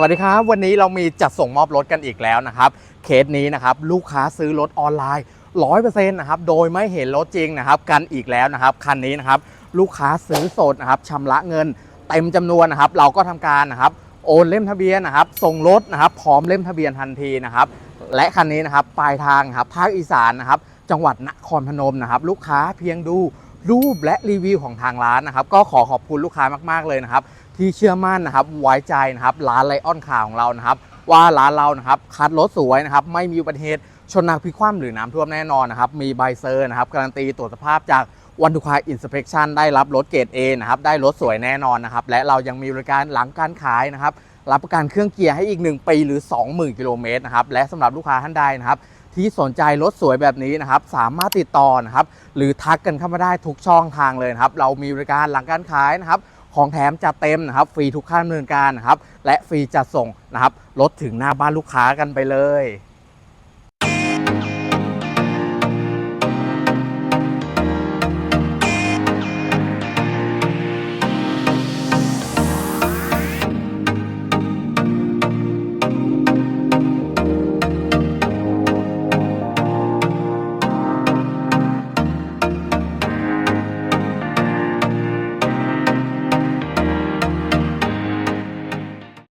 วัสดีครับ วันนี้เรามีจัดส่งมอบรถกันอีกแล้วนะครับ เคสนี้นะครับลูกค้าซื้อรถออนไลน์100%นะครับโดยไม่เห็นรถจริงนะครับกันอีกแล้วนะครับคันนี้นะครับลูกค้าซื้อสดนะครับชำระเงินเต็มจำนวนนะครับ เราก็ทำการนะครับโอนเล่มทะเบียนนะครับ ส่งรถนะครับ พร้อมเล่มทะเบียนทันทีนะครับ และคันนี้นะครับปลายทางครับภาคอีสานนะครับ จังหวัดนครพนมนะครับ ลูกค้าเพียงดู รูปและรีวิวของทางร้านนะครับ ก็ขอขอบคุณลูกค้ามากๆเลยนะครับ ที่เชื่อมั่นนะครับไว้ใจนะครับร้านไลออนคาของเรานะครับ ว่าร้านเรานะครับคัดรถสวยนะครับ ไม่มีอุบัติเหตุชนนักพิกคว่ำหรือน้ำท่วมแน่นอนนะครับ มีใบเซอร์นะครับ การันตีตรวจสภาพจากวันทุกคาอินสเปคชั่นได้รับรถเกรด A นะครับ ได้รถสวยแน่นอนนะครับ และเรายังมีบริการหลังการขายนะครับ รับประกันเครื่องเกียร์ให้อีก 1 ปีหรือ 20,000 กิโลเมตรนะครับ และสำหรับลูกค้าท่านใดนะครับ ที่สนใจรถสวยแบบนี้นะครับ สามารถติดต่อนะครับ หรือทักกันเข้ามาได้ทุกช่องทางเลยนะครับ เรามีบริการหลังการขายนะครับ ของแถมจัดเต็มนะครับ ฟรีทุกขั้นดำเนินการนะครับ และฟรีจัดส่งนะครับ รถถึงหน้าบ้านลูกค้ากันไปเลย